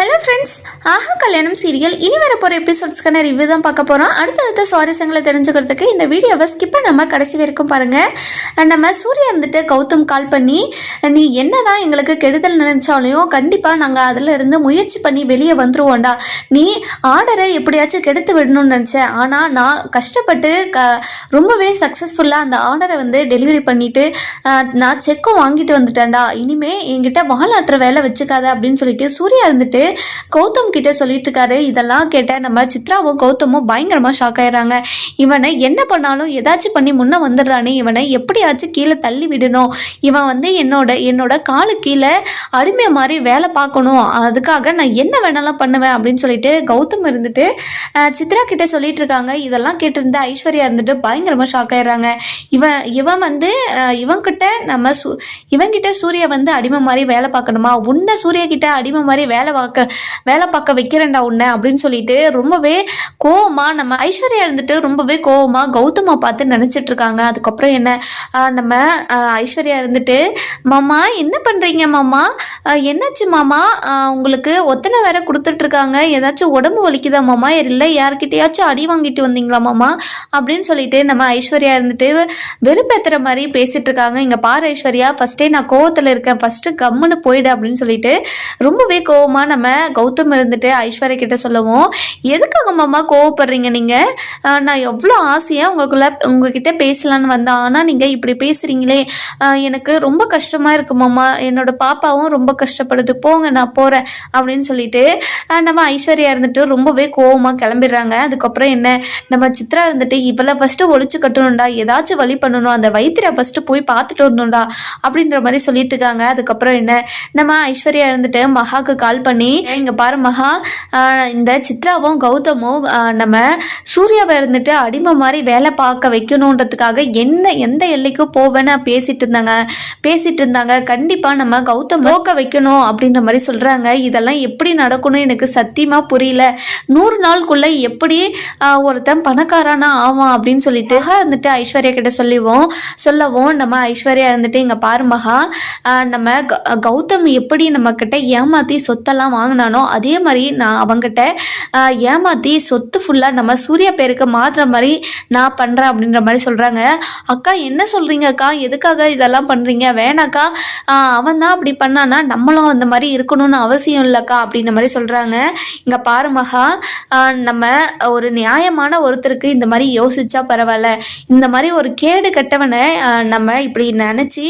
Hello friends ஆஹா கல்யாணம் serial இனி வர போகிற எபிசோட்ஸ்க்கான ரிவ்யூ தான் பார்க்க போகிறோம் அடுத்தடுத்த சுவாரஸ்யங்களை தெரிஞ்சுக்கிறதுக்கு இந்த வீடியோவை ஸ்கிப் நம்ம கடைசி வரைக்கும் பாருங்கள் நம்ம சூர்யா இருந்துட்டு கௌதம் கால் பண்ணி நீ என்ன தான் எங்களுக்கு கெடுதல் நினச்சாலையும் கண்டிப்பாக நாங்கள் அதில் இருந்து முயற்சி பண்ணி வெளியே வந்துருவோண்டா நீ ஆர்டரை எப்படியாச்சும் கெடுத்து விடணும்னு நினச்சேன். ஆனால் நான் கஷ்டப்பட்டு க ரொம்பவே சக்ஸஸ்ஃபுல்லாக அந்த ஆர்டரை வந்து டெலிவரி பண்ணிவிட்டு நான் செக்கும் வாங்கிட்டு வந்துட்டேன்டா. இனிமேல் என்கிட்ட வாலாட்டுற வேலை வச்சுக்காத அப்படின்னு சொல்லிட்டு சூர்யா இருந்துட்டு கௌதம் கிட்ட சொல்லிட்டு இருக்காரு. இதெல்லாம் கேட்ட நம்ம சித்ராவும் கௌதமும் பயங்கரமாக ஷாக் ஆயிடுறாங்க. இவனை என்ன பண்ணாலும் ஏதாச்சும் பண்ணி முன்ன வந்துடுறானே. இவனை எப்படியாச்சும் கீழே தள்ளி விடணும். இவன் வந்து என்னோட என்னோட காலு கீழே அடிமை மாதிரி வேலை பார்க்கணும். அதுக்காக நான் என்ன வேணாலும் பண்ணுவேன் அப்படின்னு சொல்லிட்டு கௌதம் இருந்துட்டு சித்ரா கிட்ட சொல்லிட்டு இருக்காங்க. இதெல்லாம் கேட்டிருந்த ஐஸ்வர்யா இருந்துட்டு பயங்கரமாக ஷாக் ஆயிடுறாங்க. இவன் இவன் வந்து அஹ், இவன்கிட்ட நம்ம சு இவன்கிட்ட சூர்யா வந்து அடிமை மாதிரி வேலை பார்க்கணுமா? உன்னை சூர்யா கிட்ட அடிமை மாதிரி வேலை பார்க்க வேலை பார்க்க வைக்கிறேன்டா உன்னை அப்படின்னு சொல்லிட்டு ரொம்பவே கோவமாக நம்ம ஐஸ்வர்யா இருந்துட்டு ரொம்பவே கோவமாக கௌதமா பார்த்து நினச்சிட்டு இருக்காங்க. அதுக்கப்புறம் என்ன? நம்ம ஐஸ்வர்யா இருந்துட்டு மாமா என்ன பண்ணுறீங்க மாமா? என்னாச்சு மாமா? உங்களுக்கு ஒத்தனை வேற கொடுத்துட்ருக்காங்க ஏதாச்சும் உடம்பு வலிக்குதா மாமா? இல்லை யார்கிட்டயாச்சும் அடி வாங்கிட்டு வந்தீங்களா மாமா? அப்படின்னு சொல்லிட்டு நம்ம ஐஸ்வர்யா இருந்துட்டு வெறுப்பேத்துற மாதிரி பேசிட்டு இருக்காங்க. இங்கே பாரு ஐஸ்வர்யா ஃபஸ்ட்டே நான் கோவத்தில் இருக்கேன். ஃபஸ்ட்டு கம்முன்னு போயிடு அப்படின்னு சொல்லிட்டு ரொம்பவே கோவமாக நம்ம நம்ம கௌதம் இருந்துட்டு ஐஸ்வர்யா கிட்ட சொல்லவும் எதுக்காக மாமா கோவப்படுறீங்க நீங்கள் நான் எவ்வளோ ஆசையாக உங்களுக்குள்ள உங்ககிட்ட பேசலான்னு வந்தேன். ஆனால் நீங்கள் இப்படி பேசுகிறீங்களே எனக்கு ரொம்ப கஷ்டமாக இருக்கு மாமா. என்னோட பாப்பாவும் ரொம்ப கஷ்டப்படுது. போங்க நான் போகிறேன் அப்படின்னு சொல்லிட்டு நம்ம ஐஸ்வர்யா இருந்துட்டு ரொம்பவே கோவமாக கிளம்பிடுறாங்க. அதுக்கப்புறம் என்ன? நம்ம சித்ரா இருந்துட்டு இவளை ஃபஸ்ட்டு ஒழிச்சு கட்டணும்டா. ஏதாச்சும் வழி பண்ணணும். அந்த வைத்தியரை ஃபஸ்ட்டு போய் பார்த்துட்டு வரணும்டா. அப்படின்ற மாதிரி சொல்லிட்டு இருக்காங்க. அதுக்கப்புறம் என்ன? நம்ம ஐஸ்வர்யா இருந்துட்டு மகாக்கு கால் பண்ணி இங்கே பாரு மகா இந்த சித்ராவும் கௌதமும் நம்ம சூர்யாவை இருந்துட்டு அடிமை மாதிரி வேலை பார்க்க வைக்கணுன்றதுக்காக என்ன எந்த எல்லைக்கும் போவேன்னு பேசிட்டு இருந்தாங்க. பேசிட்டு இருந்தாங்க. கண்டிப்பாக நம்ம கௌதம் போக்க வைக்கணும் அப்படின்ற மாதிரி சொல்கிறாங்க இதெல்லாம் எப்படி நடக்கணும் எனக்கு சத்தியமாக புரியல. நூறு நாளுக்குள்ளே எப்படி ஒருத்தன் பணக்காரானா ஆவான் அப்படின்னு சொல்லிட்டு இருந்துட்டு ஐஸ்வர்யா கிட்ட சொல்லிவோம். சொல்லவும் நம்ம ஐஸ்வர்யா இருந்துட்டு இங்கே பாரு மகா நம்ம க- கௌதம் எப்படி நம்ம கிட்ட ஏமாற்றி சொத்தெல்லாம் வாங்கினானோ அதே மாதிரி நான் அவங்ககிட்ட ஏமாற்றி சொத்து ஃபுல்லாக நம்ம சூர்யா பேருக்கு மாற்றுற மாதிரி நான் பண்ணுறேன் அப்படின்ற மாதிரி சொல்கிறாங்க அக்கா என்ன சொல்கிறீங்க அக்கா? எதுக்காக இதெல்லாம் பண்ணுறீங்க வேணாக்கா. அவன் தான் அப்படி பண்ணானா நம்மளும் அந்த மாதிரி இருக்கணும்னு அவசியம் இல்லைக்கா அப்படின்ற மாதிரி சொல்கிறாங்க இங்கே பாரு மகா நம்ம ஒரு நியாயமான ஒருத்தருக்கு இந்த மாதிரி யோசிச்சா பரவாயில்ல. இந்த மாதிரி ஒரு கேடு கட்டவனை நம்ம இப்படி நினச்சி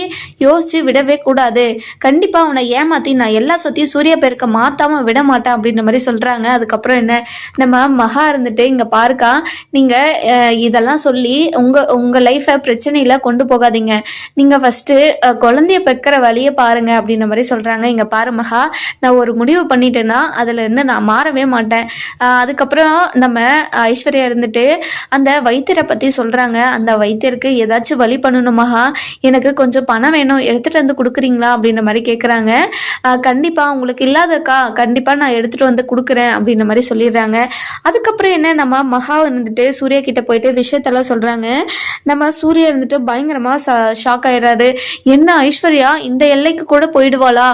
யோசிச்சு விடவே கூடாது. கண்டிப்பாக அவனை ஏமாற்றி நான் எல்லா சொத்தையும் சூர்யா பேருக்கு மாத்தாம விட மாட்டேன் அப்படின்ற மாதிரி சொல்கிறாங்க அதுக்கப்புறம் என்ன? நம்ம மகா இருந்துட்டு இங்கே பாருக்கா நீங்கள் இதெல்லாம் சொல்லி உங்கள் உங்கள் லைஃப்பை பிரச்சனையில கொண்டு போகாதீங்க. நீங்கள் ஃபஸ்ட்டு குழந்தைய பெக்கிற வழியை பாருங்க அப்படின்ற மாதிரி சொல்கிறாங்க இங்கே பாரு மகா நான் ஒரு முடிவு பண்ணிட்டேன்னா அதுலேருந்து நான் மாறவே மாட்டேன். அதுக்கப்புறம் நம்ம ஐஸ்வர்யா இருந்துட்டு அந்த வைத்தியரை பற்றி சொல்கிறாங்க அந்த வைத்தியருக்கு ஏதாச்சும் வழி பண்ணணும் மகா. எனக்கு கொஞ்சம் பணம் வேணும். எடுத்துட்டு வந்து கொடுக்குறீங்களா அப்படின்ற மாதிரி கேட்குறாங்க கண்டிப்பாக உங்களுக்கு இல்லாதக்கா கண்டிப்பாக நான் எடுத்துகிட்டு வந்து கொடுக்குறேன் அப்படின்ற மாதிரி சொல்லிடுறாங்க. அதுக்கப்புறம் என்ன? நம்ம மகா இருந்துட்டு சூர்யா கிட்ட போயிட்டு விஷயத்தெல்லாம் சொல்கிறாங்க நம்ம சூர்யா இருந்துட்டு பயங்கரமாக ஷாக் ஆயிடுறாரு. என்ன ஐஸ்வர்யா இந்த எல்லைக்கு கூட போயிடுவாளா?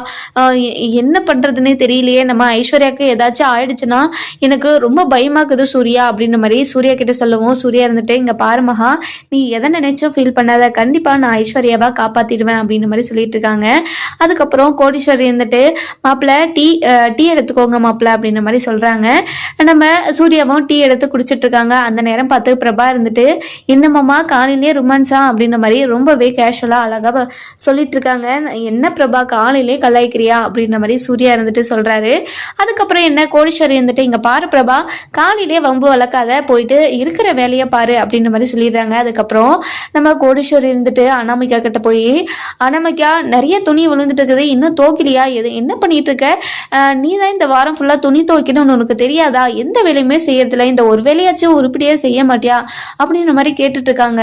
என்ன பண்ணுறதுனே தெரியலையே. நம்ம ஐஸ்வர்யாவுக்கு ஏதாச்சும் ஆயிடுச்சுன்னா எனக்கு ரொம்ப பயமாக்குது சூர்யா அப்படின்ற மாதிரி சூர்யா கிட்ட சொல்லவும் சூர்யா இருந்துட்டு இங்கே பாரு மகா நீ எதை நினைச்சோ ஃபீல் பண்ணாத. கண்டிப்பாக நான் ஐஸ்வர்யாவாக காப்பாற்றிடுவேன் அப்படின்ற மாதிரி சொல்லிட்டு இருக்காங்க. அதுக்கப்புறம் கோடீஸ்வரி இருந்துட்டு மாப்பிள்ள டீ டீ எடுத்துக்கோங்க மாப்பிள்ள அப்படின்ற மாதிரி சொல்கிறாங்க நம்ம சூர்யாவும் டீ எடுத்து குடிச்சிட்டு இருக்காங்க அந்த நேரம் பார்த்து பிரபா இருந்துட்டு என்னமாம்மா காலையிலே ரொமான்ஸா? அப்படின்ற மாதிரி ரொம்பவே கேஷுவலாக அழகாக சொல்லிட்டு இருக்காங்க என்ன பிரபா காலையிலே கலாய்க்கிறியா? அப்படின்ற மாதிரி சூர்யா இருந்துட்டு சொல்கிறாரு அதுக்கப்புறம் என்ன கோடீஸ்வரி இருந்துட்டு இங்கே பாரு பிரபா காலையிலே வம்பு வளர்க்காத போயிட்டு இருக்கிற வேலையை பாரு அப்படின்ற மாதிரி சொல்லிடுறாங்க. அதுக்கப்புறம் நம்ம கோடீஸ்வரி இருந்துட்டு அனாமிகா கிட்ட போய் அனாமிகா நிறைய துணி விழுந்துட்டு இருக்குது இன்னும் தோக்கிலியா? எது என்ன பண்ணிட்டு இருக்க? நீ தான் இந்த வாரம் ஃபுல்லாக துணி துவைக்கணும்னு உனக்கு தெரியாதா? எந்த வேலையுமே செய்யறதில்ல. இந்த ஒரு வேலையாச்சும் உருப்படியாக செய்ய மாட்டியா? அப்படின்ற மாதிரி கேட்டுட்டு இருக்காங்க.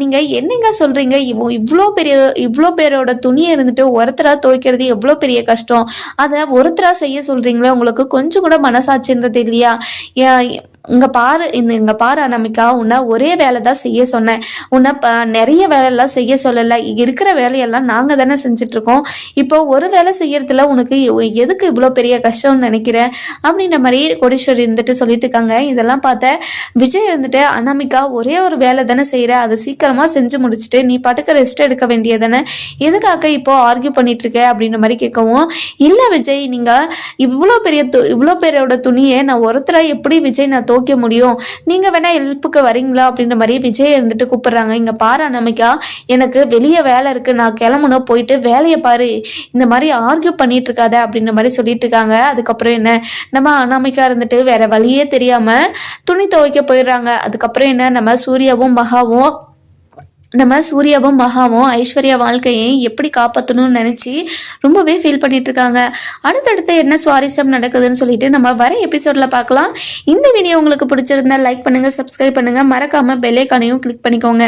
நீங்க என்னங்க சொல்றீங்க? இவ்வளோ இவ்வளோ பெரிய இவ்வளோ பேரோட துணியை இருந்துட்டு ஒருத்தரா துவைக்கிறது எவ்வளோ பெரிய கஷ்டம்? அதை ஒருத்தரா செய்ய சொல்றீங்களா? உங்களுக்கு கொஞ்சம் கூட மனசாட்சின்றது இல்லையா? ஏன் இங்கே பாரு இந்த இங்கே பாரு அனாமிக்கா உன்னை ஒரே வேலை தான் செய்ய சொன்னேன். உன்னை ப நிறைய வேலையெல்லாம் செய்ய சொல்லலை. இருக்கிற வேலையெல்லாம் நாங்கள் தானே செஞ்சிட்ருக்கோம் இப்போ ஒரு வேலை செய்யறதுல உனக்கு எதுக்கு இவ்வளோ பெரிய கஷ்டம்னு நினைக்கிறேன் அப்படின்ற மாதிரி கோடீஸ்வரி இருந்துட்டு சொல்லிட்டு இருக்காங்க. இதெல்லாம் பார்த்த விஜய் வந்துட்டு அனாமிக்கா ஒரே ஒரு வேலை தானே செய்கிற அதை சீக்கிரமாக செஞ்சு முடிச்சுட்டு நீ பாட்டுக்கு ரெஸ்ட் எடுக்க வேண்டியதானே எதுக்காக இப்போ ஆர்கியூ பண்ணிட்டு இருக்க அப்படின்ற மாதிரி கேட்கவும் இல்லை விஜய் நீங்கள் இவ்வளோ பெரிய து இவ்வளோ பேரோட துணியை நான் ஒருத்தராக எப்படி விஜய் நான் துவைக்க முடியும். நீங்கள் வேணா ஹெல்ப்புக்கு வரீங்களா? அப்படின்ற மாதிரி விஜய் இருந்துட்டு கூப்பிடுறாங்க. இங்கே பாரு அனாமிகா எனக்கு வெளியே வேலை இருக்குது நான் கிளம்பணும். போயிட்டு வேலையை பாரு. இந்த மாதிரி ஆர்கியூ பண்ணிட்டு இருக்காத அப்படின்ற மாதிரி சொல்லிட்டு இருக்காங்க அதுக்கப்புறம் என்ன? நம்ம அனாமிக்கா இருந்துட்டு வேற வழியே தெரியாமல் துணி துவைக்க போயிடுறாங்க. அதுக்கப்புறம் என்ன? நம்ம சூர்யாவும் மகாவும் நம்ம சூர்யாவும் மகாவும் ஐஸ்வர்யா வாழ்க்கையை எப்படி காப்பாற்றணும்னு நினச்சி ரொம்பவே ஃபீல் பண்ணிட்டு இருக்காங்க அடுத்தடுத்து என்ன சுவாரஸ்யம் நடக்குதுன்னு சொல்லிட்டு நம்ம வர எபிசோடில் பார்க்கலாம். இந்த வீடியோ உங்களுக்கு பிடிச்சிருந்தா லைக் பண்ணுங்கள் சப்ஸ்கிரைப் பண்ணுங்கள் மறக்காமல் பெல்லைக்கானையும் கிளிக் பண்ணிக்கோங்க.